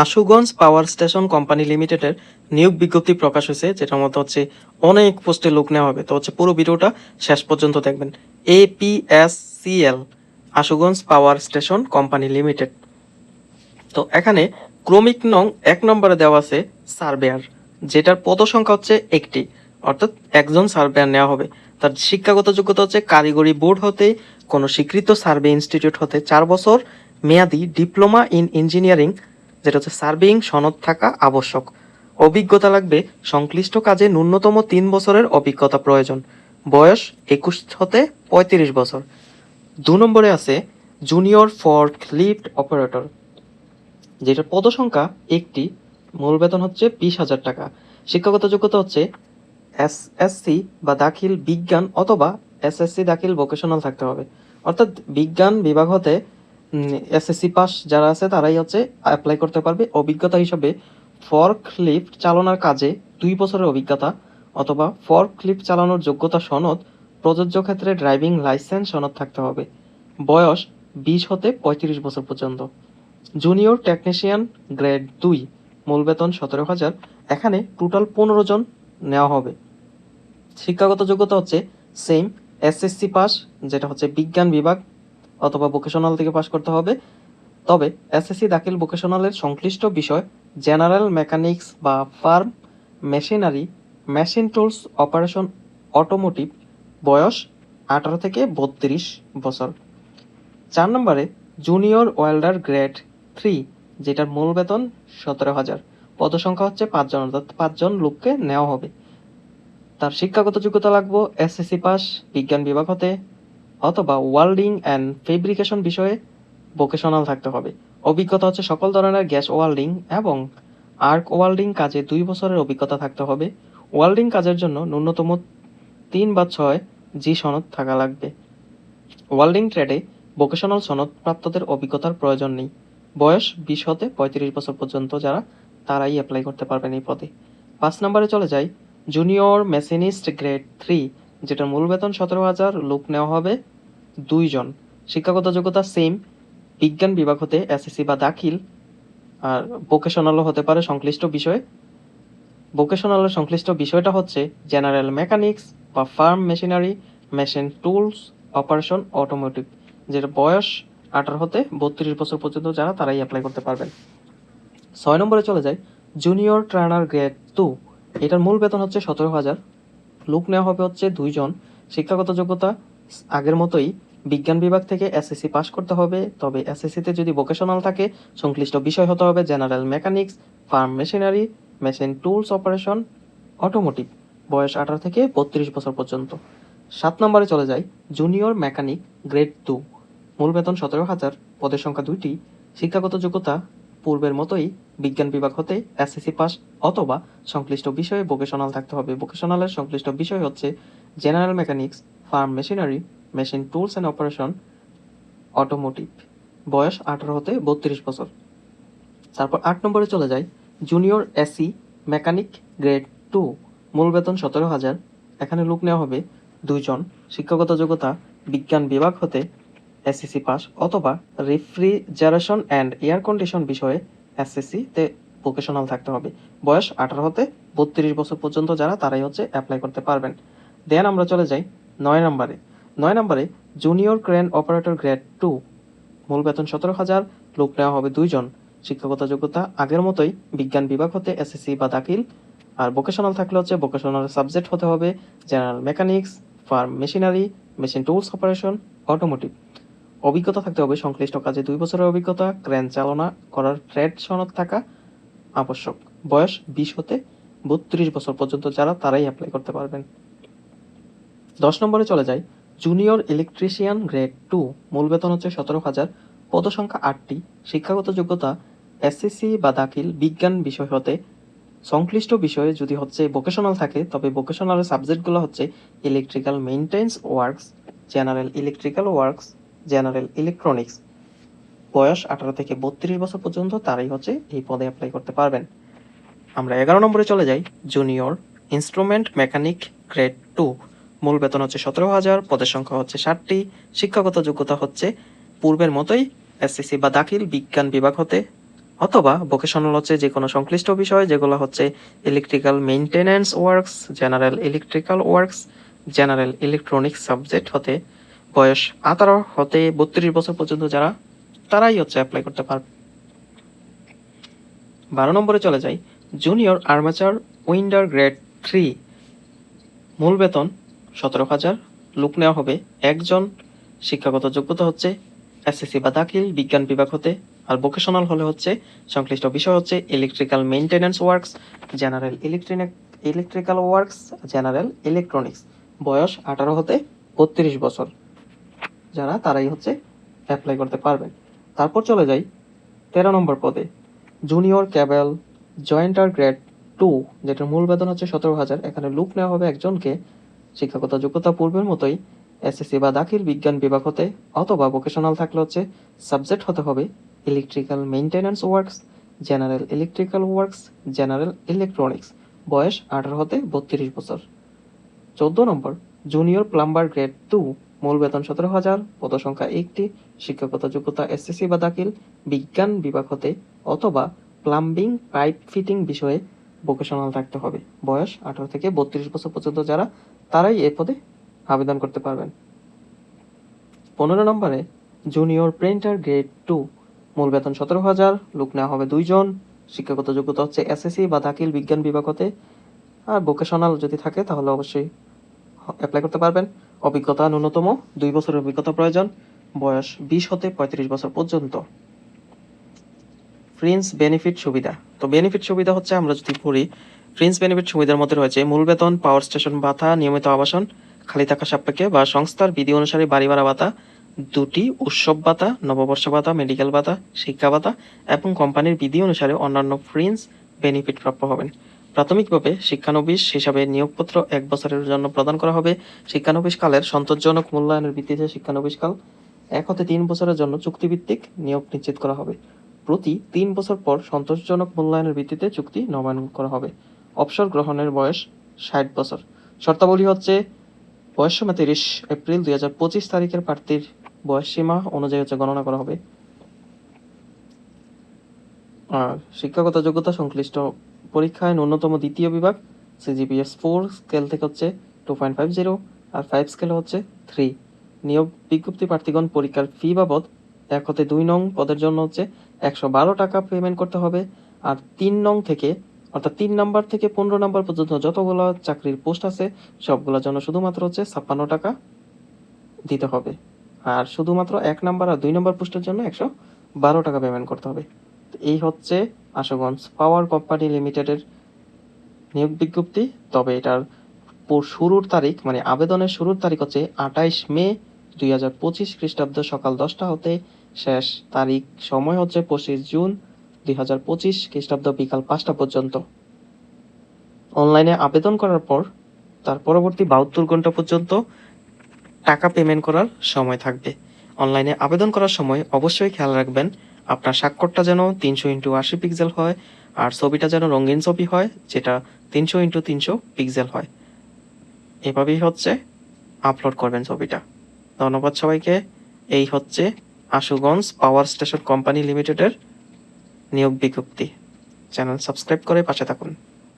Ashuganj power station company লিমিটেডের নিয়োগ বিজ্ঞপ্তি প্রকাশ হয়েছে, যেটার মধ্যে হচ্ছে অনেক পোস্টে লোক নেওয়া হবে। তো হচ্ছে পুরো ভিডিওটা শেষ পর্যন্ত দেখবেন। APSCL Ashuganj power station company limited. তো এখানে ক্রমিক নং এক নম্বরে দেওয়া আছে সার্ভেয়ার, যেটার পদ সংখ্যা হচ্ছে একটি। অর্থাৎ একজন সার্ভেয়ার নেওয়া হবে। তার শিক্ষাগত যোগ্যতা হচ্ছে কারিগরি বোর্ড হতে, কোনো স্বীকৃত সার্ভে ইনস্টিটিউট হতে, চার বছর মেয়াদি ডিপ্লোমা ইন ইঞ্জিনিয়ারিং যেটা হচ্ছে সার্ভেইং সনদ থাকা আবশ্যক। অভিজ্ঞতা লাগবে, সংশ্লিষ্ট কাজে ন্যূনতম তিন বছরের অভিজ্ঞতা প্রয়োজন। বয়স একুশ হতে পঁয়ত্রিশ বছর। দু নম্বরে আছে জুনিয়র ফর্ক লিফট অপারেটর, যেটার পদসংখ্যা একটি, মূল বেতন হচ্ছে বিশ হাজার টাকা। শিক্ষাগত যোগ্যতা হচ্ছে এস এসসি বা দাখিল বিজ্ঞান অথবা এসএসসি দাখিল ভোকেশনাল থাকতে হবে। অর্থাৎ বিজ্ঞান বিভাগ হতে এসএসসি পাস যারা আছে, তারাই হচ্ছে অ্যাপ্লাই করতে পারবে। অভিজ্ঞতা হিসাবে ফর্ক লিফট চালানোর কাজে দুই বছরের অভিজ্ঞতা অথবা ফর্ক লিফট চালানোর যোগ্যতা সনদ, প্রযোজ্য ক্ষেত্রে ড্রাইভিং লাইসেন্স সনদ থাকতে হবে। বয়স বিশ হতে পঁয়ত্রিশ বছর পর্যন্ত। জুনিয়র টেকনিশিয়ান গ্রেড দুই, মূল বেতন সতেরো হাজার। এখানে টোটাল পনেরো জন নেওয়া হবে। শিক্ষাগত যোগ্যতা হচ্ছে সেম এসএসসি পাস যেটা হচ্ছে বিজ্ঞান বিভাগ। অথবা ভোকেশনাল থেকে পাশ করতে হবে। তবে এসএসসি দাখিল ভোকেশনালের সংশ্লিষ্ট বিষয় জেনারেল মেকানিক্স বা farm machinery machine tools operation automotive বয়স আঠারো থেকে বত্রিশ বছর। চার নম্বরে জুনিয়র ওয়েল্ডার গ্রেড থ্রি যেটার মূল বেতন সতেরো হাজার। পদসংখ্যা হচ্ছে পাঁচজন অর্থাৎ পাঁচজন লোককে নেওয়া হবে। তার শিক্ষাগত যোগ্যতা লাগবে এসএসসি পাস বিজ্ঞান বিভাগ হতে। অথবা ওয়েল্ডিং অ্যান্ড ফেব্রিকেশন বিষয়ে ভোকেশনাল থাকতে হবে। অভিজ্ঞতা হচ্ছে সকল ধরনের গ্যাস ওয়েল্ডিং এবং আর্ক ওয়েল্ডিং কাজে দুই বছরের অভিজ্ঞতা থাকতে হবে। ওয়েল্ডিং কাজের জন্য ন্যূনতম তিন বা ছয় জি সনদ থাকা লাগবে। ওয়েল্ডিং ট্রেডে ভোকেশনাল সনদ প্রাপ্তদের অভিজ্ঞতার প্রয়োজন নেই। বয়স বিশ হতে পঁয়ত্রিশ বছর পর্যন্ত যারা, তারাই অ্যাপ্লাই করতে পারবেন এই পদে। পাঁচ নম্বরে চলে যাই। জুনিয়র মেশিনিস্ট গ্রেড থ্রি যেটার মূল বেতন সতেরো হাজার, লোক নেওয়া হবে দুইজন। শিক্ষাগত যোগ্যতা সেম বিজ্ঞান বিভাগ হতে এসএসসি বা দাখিল, আর ভোকেশনালও হতে পারে সংশ্লিষ্ট বিষয়। ভোকেশনালের সংশ্লিষ্ট বিষয়টা হচ্ছে জেনারেল মেকানিক্স বা farm machinery machine tools operation automotive যেটা বয়স আঠারো হতে বত্রিশ বছর পর্যন্ত যারা তারাই অ্যাপ্লাই করতে পারবেন। ছয় নম্বরে চলে যায় জুনিয়র ট্রেনার গ্রেড টু এটার মূল বেতন হচ্ছে সতেরো হাজার। লোক নেওয়া হবে হচ্ছে দুইজন। শিক্ষাগত যোগ্যতা আগের মতোই বিজ্ঞান বিভাগ থেকে এসএসসি পাস করতে হবে। তবে এসএসসিতে যদি ভোকেশনাল থাকে, সংশ্লিষ্ট বিষয় হতে হবে general mechanics farm machinery machine tools operation automotive বয়স আঠারো থেকে বত্রিশ বছর পর্যন্ত। সাত নম্বরে চলে যায় জুনিয়র মেকানিক গ্রেড টু মূল বেতন সতেরো হাজার, পদের সংখ্যা দুইটি, শিক্ষাগত যোগ্যতা পূর্বের মতোই বিজ্ঞান বিভাগ হতে এসএসসি পাস অথবা সংশ্লিষ্ট বিষয়ে ভোকেশনাল থাকতে হবে। ভোকেশনালের সংশ্লিষ্ট বিষয় হচ্ছে general mechanics farm machinery machine tools and operation automotive বয়স আঠারো হতে বত্রিশ বছর। তারপর আট নম্বরে চলে যায় junior AC mechanic grade two মূল বেতন সতেরো হাজার। এখানে লোক নেওয়া হবে দুইজন। শিক্ষাগত যোগ্যতা বিজ্ঞান বিভাগ হতে এসএসসি পাস অথবা রেফ্রিজারেশন অ্যান্ড এয়ার কন্ডিশন বিষয়ে এসএসসি তে ভোকেশনাল থাকতে হবে। বয়স আঠারো হতে বত্রিশ বছর পর্যন্ত যারা, তারাই হচ্ছে অ্যাপ্লাই করতে পারবেন। দেন আমরা চলে যাই নয় নম্বরে। নয় নম্বরে junior crane operator grade two মূল বেতন সতেরো হাজার, লোক নেওয়া হবে দুইজন শিক্ষাগত যোগ্যতা আগের মতোই বিজ্ঞান বিভাগ হতে এসএসসি বা দাখিল। আর ভোকেশনাল থাকলে হচ্ছে ভোকেশনাল সাবজেক্ট হতে হবে general mechanics farm machinery machine tools operation automotive অভিজ্ঞতা থাকতে হবে, সংশ্লিষ্ট কাজে দুই বছরের অভিজ্ঞতা, ক্রেন চালনা করার ট্রেড সনদ থাকা আবশ্যক। বয়স বিশ হতে বত্রিশ বছর পর্যন্ত যারা, তারাই অ্যাপ্লাই করতে পারবেন। দশ নম্বরে চলে যায় জুনিয়র ইলেকট্রিশিয়ান গ্রেড টু মূল বেতন হচ্ছে সতেরো হাজার। পদসংখ্যা আটটি। শিক্ষাগত যোগ্যতা এসএসসি বা দাখিল, বিজ্ঞান বিষয় হতে। সংশ্লিষ্ট বিষয়ে যদি হচ্ছে ভোকেশনাল থাকে, তবে ভোকেশনালের সাবজেক্টগুলো হচ্ছে electrical maintenance works general electrical works general electronics. বয়স আঠারো থেকে বত্রিশ বছর পর্যন্ত তারাই হচ্ছে এই পদে অ্যাপ্লাই করতে পারবেন। আমরা এগারো নম্বরে চলে যাই। Junior instrument mechanic grade two মূল বেতন হচ্ছে সতেরো হাজার, পদের সংখ্যা হচ্ছে ষাটটি। শিক্ষাগত যোগ্যতা হচ্ছে পূর্বের মতোই এসএসসি বা দাখিল বিজ্ঞান বিভাগ হতে, অথবা ভোকেশনাল হচ্ছে যে কোনো সংশ্লিষ্ট বিষয়, যেগুলো হচ্ছে electrical maintenance works general electrical works general electronics subject হতে বয়স আঠারো হতে বত্রিশ বছর পর্যন্ত যারা, তারাই হচ্ছে অ্যাপ্লাই করতে পারবে। বারো নম্বরে চলে যাই। Junior armature winder grade three মূল বেতন সতেরো হাজার। লোক নেওয়া হবে একজন। শিক্ষাগত যোগ্যতা হচ্ছে এসএসসি বা দাখিল, বিজ্ঞান বিভাগ হতে, আর ভোকেশনাল হলে হচ্ছে সংশ্লিষ্ট বিষয় হচ্ছে electrical maintenance works general electronic electrical works general electronics বয়স আঠারো হতে বত্রিশ বছর। যারা তারাই হচ্ছে অ্যাপ্লাই করতে পারবেন তারপর চলে যাই তেরো নম্বর পদে। Junior cable jointer grade two যেটার মূল বেতন হচ্ছে সতেরো হাজার। এখানে লুক নেওয়া হবে একজনকে শিক্ষাগত যোগ্যতা পূর্বের মতোই এসএসসি বা দাখিল বিজ্ঞান বিভাগ হতে অথবা ভোকেশনাল থাকলে হচ্ছে সাবজেক্ট হতে হবে electrical maintenance works general electrical works general electronics বয়স আঠারো হতে বত্রিশ বছর। চোদ্দ নম্বর জুনিয়র প্লাম্বার গ্রেড টু মূল বেতন সতেরো হাজার পদ সংখ্যা একটি শিক্ষাগত যোগ্যতা এসএসসি বা দাখিল, বিজ্ঞান বিভাগ হতে অথবা প্লাম্বিং, পাইপ ফিটিং বিষয়ে ভোকেশনাল থাকতে হবে। বয়স আঠারো থেকে বত্রিশ বছর পর্যন্ত যারা, তারাই এ পদে আবেদন করতে পারবেন। পনেরো নম্বরে জুনিয়র প্রিন্টার গ্রেড টু মূল বেতন সতেরো হাজার, লোক নেওয়া হবে দুইজন শিক্ষাগত যোগ্যতা হচ্ছে এসএসসি বা দাখিল, বিজ্ঞান বিভাগ হতে। আর ভোকেশনাল যদি থাকে, তাহলে অবশ্যই অ্যাপ্লাই করতে পারবেন। অভিজ্ঞতা ন্যূনতম, দুই বছরের অভিজ্ঞতা প্রয়োজন, বয়স বিশ হতে পঁয়ত্রিশ বছর পর্যন্ত। ফ্রিন্স বেনিফিট সুবিধা। তো বেনিফিট সুবিধা হচ্ছে, আমরা যদি পড়ি ফ্রিন্স বেনিফিট সুবিধার মধ্যে রয়েছে মূল বেতন পাওয়ার স্টেশন ভাতা, নিয়মিত আবাসন, খালি থাকা সাপেক্ষে বা সংস্থার বিধি অনুসারে বাড়ি ভাড়া ভাতা, দুটি উৎসব ভাতা, নববর্ষ ভাতা মেডিকেল ভাতা, শিক্ষা ভাতা, এবং কোম্পানির বিধি অনুসারে অন্যান্য ফ্রিন্স বেনিফিট প্রাপ্য হবেন। প্রাথমিকভাবে শিক্ষানবিশ হিসাবে নিয়োগপত্র এক বছরের জন্য প্রদান করা হবে। শিক্ষানবিশ কালের সন্তোষজনক মূল্যায়নের ভিত্তিতে শিক্ষানবিশ কাল এক হতে তিন বছরের জন্য চুক্তিভিত্তিক নিয়োগ নিশ্চিত করা হবে। প্রতি তিন বছর পর সন্তোষজনক মূল্যায়নের ভিত্তিতে চুক্তি নবায়ন করা হবে। অবসর গ্রহণের বয়স ষাট বছর। শর্তাবলী হচ্ছে বয়স সীমা তিরিশ এপ্রিল দুই হাজার পঁচিশ তারিখের প্রার্থীর বয়স সীমা অনুযায়ী হচ্ছে গণনা করা হবে। আর শিক্ষাগত যোগ্যতা সংশ্লিষ্ট পরীক্ষায় ন্যূনতম দ্বিতীয় বিভাগ সিজিপিএস ফোর স্কেল থেকে হচ্ছে টু পয়েন্ট ফাইভ জিরো আর ফাইভ স্কেলে হচ্ছে থ্রি নিয়োগ বিজ্ঞপ্তি প্রার্থীগণ পরীক্ষার ফি বাবদ এক হতে দুই নং পদের জন্য হচ্ছে একশো বারো টাকা পেমেন্ট করতে হবে আর তিন নং থেকে, অর্থাৎ তিন নম্বর থেকে পনেরো নম্বর পর্যন্ত যতগুলো চাকরির পোস্ট আছে সবগুলোর জন্য শুধুমাত্র হচ্ছে ছাপ্পান্ন টাকা দিতে হবে। আর শুধুমাত্র এক নম্বর আর দুই নম্বর পোস্টের জন্য একশো বারো টাকা পেমেন্ট করতে হবে। এই হচ্ছে আশুগঞ্জ পাওয়ার কোম্পানি লিমিটেডের নিয়োগ বিজ্ঞপ্তি। তবে এটার শুরুর তারিখ মানে আবেদনের শুরুর তারিখ হচ্ছে আঠাইশ মে দুই হাজার পঁচিশ খ্রিস্টাব্দ সকাল দশটা হতে শেষ তারিখ। সময় হচ্ছে পঁচিশ জুন দুই হাজার পঁচিশ খ্রিস্টাব্দ বিকাল পাঁচটা পর্যন্ত। অনলাইনে আবেদন করার পর, তার পরবর্তী বাহাত্তর ঘণ্টা পর্যন্ত টাকা পেমেন্ট করার সময় থাকবে। অনলাইনে আবেদন করার সময় অবশ্যই খেয়াল রাখবেন আপনার স্বাক্ষরটা যেন তিনশো ইন্টু আশি পিক্সেল হয়, আর ছবিটা যেন রঙিন ছবি হয়, যেটা তিনশো ইন্টু তিনশো পিক্সেল হয়। এভাবেই হচ্ছে আপলোড করবেন ছবিটা। ধন্যবাদ সবাইকে। এই হচ্ছে আশুগঞ্জ পাওয়ার স্টেশন কোম্পানি লিমিটেডের নিয়োগ বিজ্ঞপ্তি। চ্যানেল সাবস্ক্রাইব করে পাশে থাকুন।